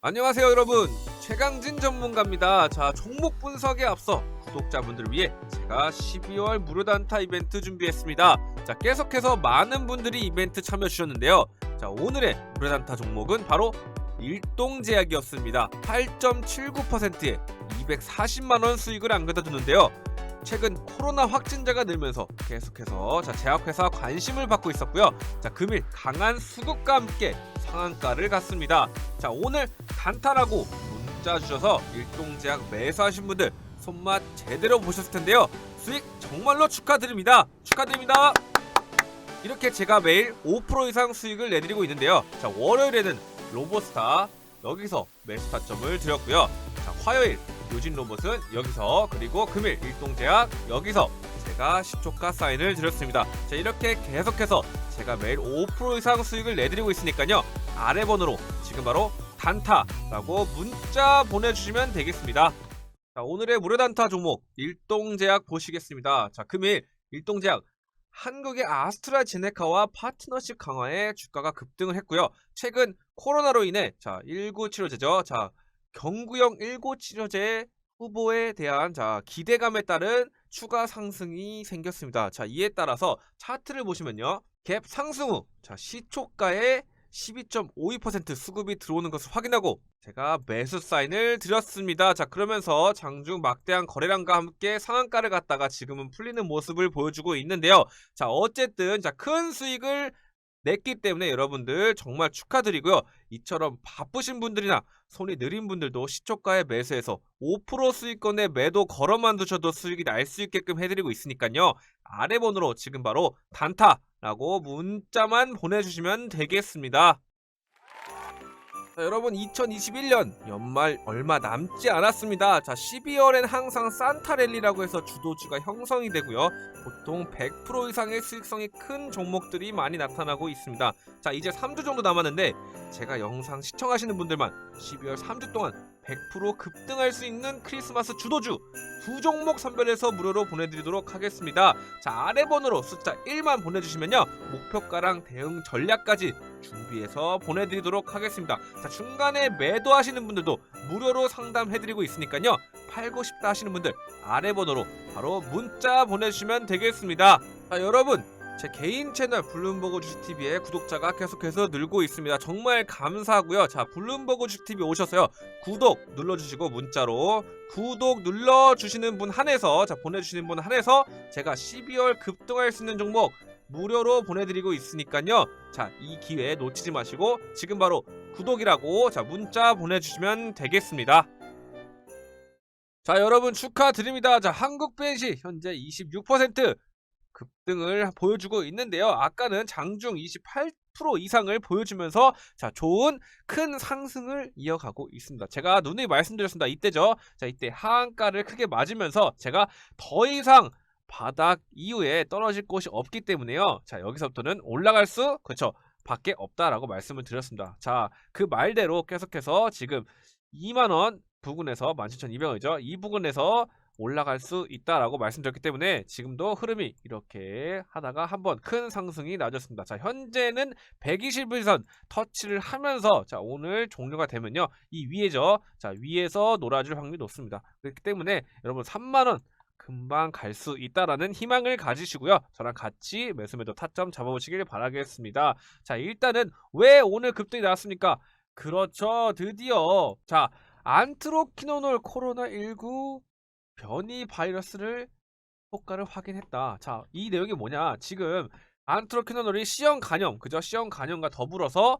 안녕하세요 여러분. 최강진 전문가입니다. 자 종목 분석에 앞서 구독자분들을 위해 제가 12월 무료 단타 이벤트 준비했습니다. 자 계속해서 많은 분들이 이벤트 참여 주셨는데요. 자 오늘의 무료 단타 종목은 바로 일동제약이었습니다. 8.79%에 240만원 수익을 안겨다 두는데요 최근 코로나 확진자가 늘면서 계속해서 자 제약회사 관심을 받고 있었고요. 자 금일 강한 수급과 함께 상한가를 갔습니다. 자 오늘 단타라고 문자 주셔서 일동제약 매수하신 분들 손맛 제대로 보셨을 텐데요. 수익 정말로 축하드립니다. 축하드립니다. 이렇게 제가 매일 5% 이상 수익을 내드리고 있는데요. 자 월요일에는 로보스타 여기서 매수 타점을 드렸고요. 자 화요일 요진 로봇은 여기서 그리고 금일 일동제약 여기서 제가 10초가 사인을 드렸습니다 자 이렇게 계속해서 제가 매일 5% 이상 수익을 내드리고 있으니까요 아래 번호로 지금 바로 단타라고 문자 보내주시면 되겠습니다. 자, 오늘의 무료 단타 종목 일동제약 보시겠습니다. 자, 금일 일동제약 한국의 아스트라제네카와 파트너십 강화에 주가가 급등을 했고요. 최근 코로나로 인해 자, 19 치료제죠. 자, 경구용 19 치료제 후보에 대한 자, 기대감에 따른 추가 상승이 생겼습니다. 자, 이에 따라서 차트를 보시면요. 갭 상승 후 자, 시초가에 12.52% 수급이 들어오는 것을 확인하고 제가 매수 사인을 드렸습니다. 자 그러면서 장중 막대한 거래량과 함께 상한가를 갔다가 지금은 풀리는 모습을 보여주고 있는데요. 자 어쨌든 자 큰 수익을 냈기 때문에 여러분들 정말 축하드리고요. 이처럼 바쁘신 분들이나 손이 느린 분들도 시초가에 매수해서 5% 수익권에 매도 걸어만 두셔도 수익이 날 수 있게끔 해드리고 있으니까요. 아래 번호로 지금 바로 단타라고 문자만 보내주시면 되겠습니다. 자, 여러분 2021년 연말 얼마 남지 않았습니다. 자 12월엔 항상 산타랠리라고 해서 주도주가 형성이 되고요. 보통 100% 이상의 수익성이 큰 종목들이 많이 나타나고 있습니다. 자 이제 3주 정도 남았는데 제가 영상 시청하시는 분들만 12월 3주 동안 100% 급등할 수 있는 크리스마스 주도주 두 종목 선별해서 무료로 보내드리도록 하겠습니다. 자 아래 번호로 숫자 1만 보내주시면요 목표가랑 대응 전략까지 준비해서 보내드리도록 하겠습니다. 자 중간에 매도하시는 분들도 무료로 상담해드리고 있으니까요 팔고 싶다 하시는 분들 아래 번호로 바로 문자 보내주시면 되겠습니다. 자 여러분 제 개인 채널 블룸버그 주식TV의 구독자가 계속해서 늘고 있습니다. 정말 감사하고요. 자, 블룸버그 주식TV 오셔서요. 구독 눌러주시고 문자로 구독 눌러주시는 분 한해서 자 보내주시는 분 한해서 제가 12월 급등할 수 있는 종목 무료로 보내드리고 있으니까요. 자, 이 기회 놓치지 마시고 지금 바로 구독이라고 자 문자 보내주시면 되겠습니다. 자, 여러분 축하드립니다. 자, 한국 벤시 현재 26% 급등을 보여주고 있는데요. 아까는 장중 28% 이상을 보여주면서 자 좋은 큰 상승을 이어가고 있습니다. 제가 누누이 말씀드렸습니다. 이때죠. 자 이때 하한가를 크게 맞으면서 제가 더 이상 바닥 이후에 떨어질 곳이 없기 때문에요. 자 여기서부터는 올라갈 수 그렇죠. 밖에 없다라고 말씀을 드렸습니다. 자 그 말대로 계속해서 지금 2만 원 부근에서 17,200원이죠. 이 부근에서 올라갈 수 있다라고 말씀드렸기 때문에 지금도 흐름이 이렇게 하다가 한번 큰 상승이 나졌습니다. 자, 현재는 121선 터치를 하면서 자, 오늘 종료가 되면요. 이 위에죠. 자, 위에서 놀아줄 확률이 높습니다. 그렇기 때문에 여러분 3만 원 금방 갈 수 있다라는 희망을 가지시고요. 저랑 같이 매수매도 타점 잡아보시길 바라겠습니다. 자, 일단은 왜 오늘 급등이 나왔습니까? 그렇죠. 드디어 자, 안트로키노놀 코로나19 변이 바이러스를 효과를 확인했다. 자, 이 내용이 뭐냐? 지금 안트로키노놀이 C형 간염, 그죠? C형 간염과 더불어서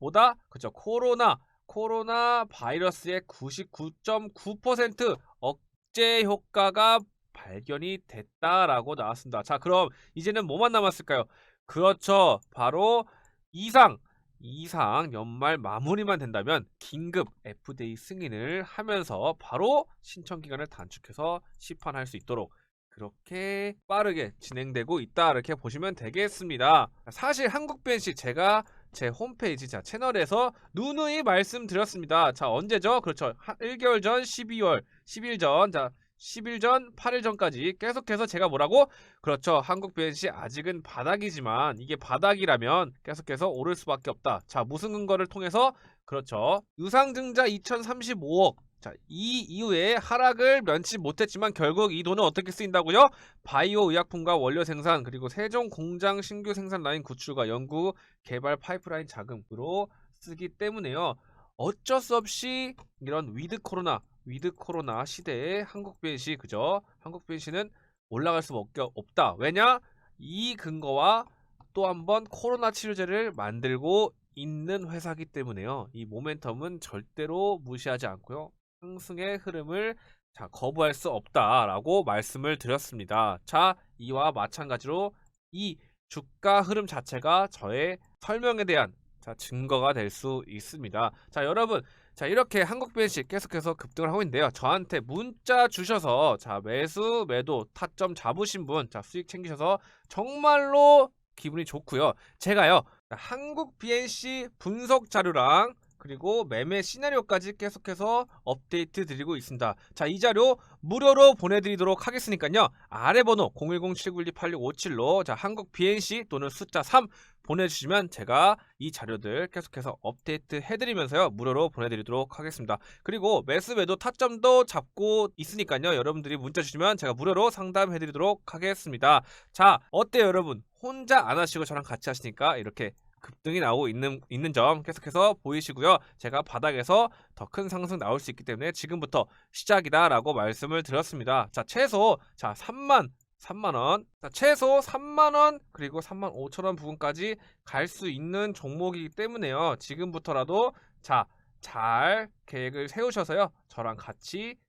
뭐다? 그죠? 코로나, 코로나 바이러스의 99.9% 억제 효과가 발견이 됐다라고 나왔습니다. 자, 그럼 이제는 뭐만 남았을까요? 그렇죠. 바로 이상 이상 연말 마무리만 된다면 긴급 FDA 승인을 하면서 바로 신청 기간을 단축해서 시판할 수 있도록 그렇게 빠르게 진행되고 있다 이렇게 보시면 되겠습니다. 사실 한국 벤시 제가 제 홈페이지 자 채널에서 누누이 말씀드렸습니다. 자 언제죠? 그렇죠. 한 1개월 전 12월 10일 전 자 10일 전, 8일 전까지 계속해서 제가 뭐라고? 그렇죠. 한국 BNC 아직은 바닥이지만 이게 바닥이라면 계속해서 오를 수밖에 없다. 자, 무슨 근거를 통해서? 그렇죠. 유상증자 2035억. 자, 이 이후에 하락을 면치 못했지만 결국 이 돈은 어떻게 쓰인다고요? 바이오 의약품과 원료 생산 그리고 세종 공장 신규 생산 라인 구출과 연구 개발 파이프라인 자금으로 쓰기 때문에요. 어쩔 수 없이 이런 위드 코로나, 위드 코로나 시대에 한국 BNC 그죠? 한국 BNC는 올라갈 수밖에 없다. 왜냐? 이 근거와 또 한 번 코로나 치료제를 만들고 있는 회사기 때문에요. 이 모멘텀은 절대로 무시하지 않고요. 상승의 흐름을 자, 거부할 수 없다라고 말씀을 드렸습니다. 자, 이와 마찬가지로 이 주가 흐름 자체가 저의 설명에 대한 자, 증거가 될 수 있습니다. 자, 여러분. 자, 이렇게 한국 BNC 계속해서 급등을 하고 있는데요. 저한테 문자 주셔서 자, 매수, 매도, 타점 잡으신 분, 자, 수익 챙기셔서 정말로 기분이 좋고요. 제가요. 자, 한국 BNC 분석 자료랑 그리고 매매 시나리오까지 계속해서 업데이트 드리고 있습니다. 자, 이 자료 무료로 보내드리도록 하겠으니까요. 아래 번호 010-7912-8657로 자, 한국 BNC 또는 숫자 3 보내주시면 제가 이 자료들 계속해서 업데이트 해드리면서요. 무료로 보내드리도록 하겠습니다. 그리고 매수 매도 타점도 잡고 있으니까요. 여러분들이 문자 주시면 제가 무료로 상담해드리도록 하겠습니다. 자, 어때요 여러분? 혼자 안 하시고 저랑 같이 하시니까 이렇게 급등이 나오고 있는 있는 점 계속해서 보이시고요. 제가 바닥에서 더 큰 상승 나올 수 있기 때문에 지금부터 시작이다라고 말씀을 드렸습니다. 자, 최소 자 3만 3만 원. 자, 최소 3만 원 그리고 3만 5천 원 부분까지 갈 수 있는 종목이기 때문에요. 지금부터라도 자, 잘 계획을 세우셔서요. 저랑 같이 자,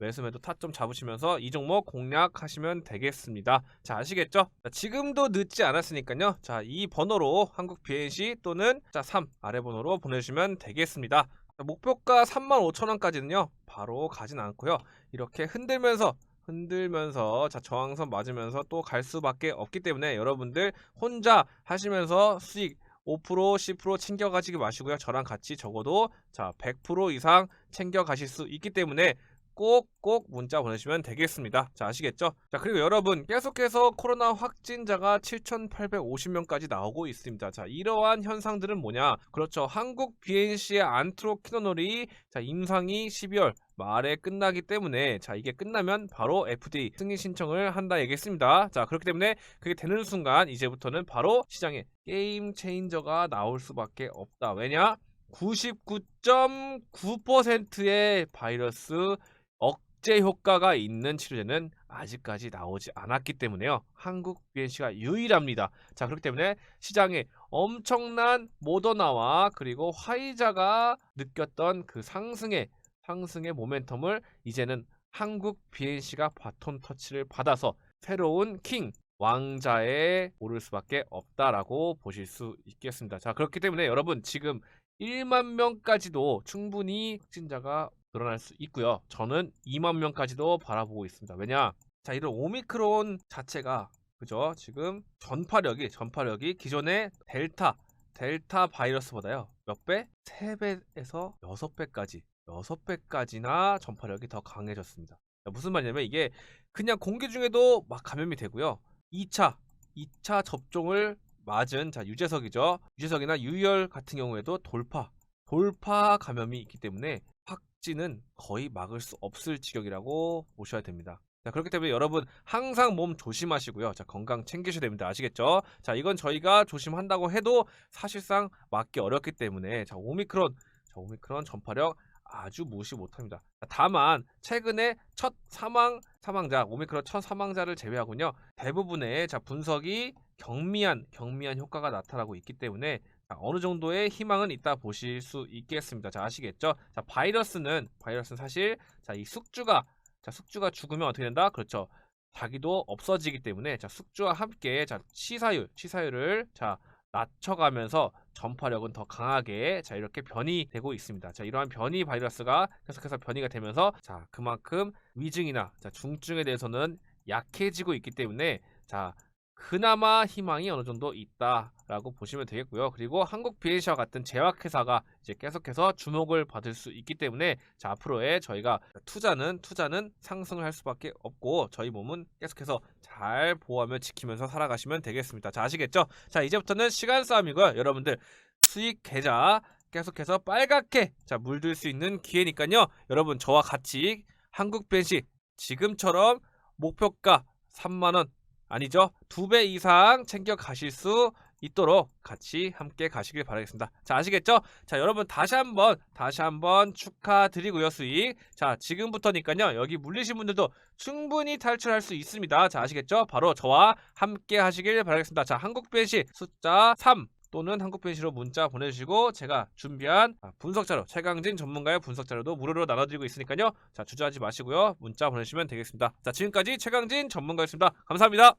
매수 매도 타점 잡으시면서 이 종목 공략하시면 되겠습니다. 자, 아시겠죠? 자, 지금도 늦지 않았으니까요. 자, 이 번호로 한국 BNC 또는 자, 3 아래 번호로 보내주시면 되겠습니다. 자, 목표가 35,000원까지는요. 바로 가진 않고요. 이렇게 흔들면서 흔들면서 자 저항선 맞으면서 또 갈 수밖에 없기 때문에 여러분들 혼자 하시면서 수익 5% 10% 챙겨 가지기 마시고요. 저랑 같이 적어도 자 100% 이상 챙겨 가실 수 있기 때문에 꼭꼭 문자 보내시면 되겠습니다. 자, 아시겠죠? 자, 그리고 여러분, 계속해서 코로나 확진자가 7,850명까지 나오고 있습니다. 자, 이러한 현상들은 뭐냐? 그렇죠. 한국 BNC의 안트로키노놀이 자, 임상이 12월 말에 끝나기 때문에 자 이게 끝나면 바로 FDA 승인 신청을 한다 얘기했습니다. 자 그렇기 때문에 그게 되는 순간 이제부터는 바로 시장에 게임 체인저가 나올 수밖에 없다. 왜냐? 99.9%의 바이러스 억제 효과가 있는 치료제는 아직까지 나오지 않았기 때문에요. 한국 BNC가 유일합니다. 자, 그렇기 때문에 시장에 엄청난 모더나와 그리고 화이자가 느꼈던 그 상승의 상승의 모멘텀을 이제는 한국 BNC가 바톤 터치를 받아서 새로운 킹 왕자에 오를 수밖에 없다라고 보실 수 있겠습니다. 자, 그렇기 때문에 여러분 지금 1만 명까지도 충분히 확진자가 늘어날 수 있고요. 저는 2만 명까지도 바라보고 있습니다. 왜냐? 자, 이런 오미크론 자체가 그죠? 지금 전파력이 전파력이 기존의 델타 델타 바이러스보다요. 몇 배? 3배에서 6배까지 6배까지나 전파력이 더 강해졌습니다. 자, 무슨 말이냐면 이게 그냥 공기 중에도 막 감염이 되고요. 2차 2차 접종을 맞은 자 유재석이죠. 유재석이나 유열 같은 경우에도 돌파 돌파 감염이 있기 때문에 확 진은 거의 막을 수 없을 지경이라고 보셔야 됩니다. 자, 그렇기 때문에 여러분 항상 몸 조심하시고요. 자, 건강 챙기셔야 됩니다. 아시겠죠? 자, 이건 저희가 조심한다고 해도 사실상 막기 어렵기 때문에 자, 오미크론 자, 오미크론 전파력 아주 무시 못합니다. 다만 최근에 첫 사망 사망자 오미크론 첫 사망자를 제외하고요 대부분의 자 분석이 경미한 경미한 효과가 나타나고 있기 때문에 자, 어느 정도의 희망은 있다 보실 수 있겠습니다. 자 아시겠죠? 자 바이러스는 바이러스는 사실 자 이 숙주가 자 숙주가 죽으면 어떻게 된다? 그렇죠. 자기도 없어지기 때문에 자 숙주와 함께 자 치사율 치사율을 자 낮춰가면서 전파력은 더 강하게 자 이렇게 변이 되고 있습니다. 자 이러한 변이 바이러스가 계속해서 변이가 되면서 자 그만큼 위중이나 자 중증에 대해서는 약해지고 있기 때문에 자 그나마 희망이 어느 정도 있다라고 보시면 되겠고요. 그리고 한국 비엔시와 같은 제약회사가 이제 계속해서 주목을 받을 수 있기 때문에 자 앞으로의 저희가 투자는 투자는 상승을 할 수밖에 없고 저희 몸은 계속해서 잘 보호하며 지키면서 살아가시면 되겠습니다. 자 아시겠죠? 자 이제부터는 시간 싸움이고요. 여러분들 수익 계좌 계속해서 빨갛게 자 물들 수 있는 기회니까요. 여러분 저와 같이 한국 벤시 지금처럼 목표가 3만 원 아니죠? 두 배 이상 챙겨 가실 수 있도록 같이 함께 가시길 바라겠습니다. 자, 아시겠죠? 자, 여러분 다시 한번 다시 한번 축하드리고요, 수익. 자, 지금부터니까요. 여기 물리신 분들도 충분히 탈출할 수 있습니다. 자, 아시겠죠? 바로 저와 함께 하시길 바라겠습니다. 자, 한국 벤시 숫자 3 또는 한국 벤시로 문자 보내주시고 제가 준비한 아, 분석 자료, 최강진 전문가의 분석 자료도 무료로 나눠드리고 있으니까요. 자, 주저하지 마시고요. 문자 보내주시면 되겠습니다. 자, 지금까지 최강진 전문가였습니다. 감사합니다.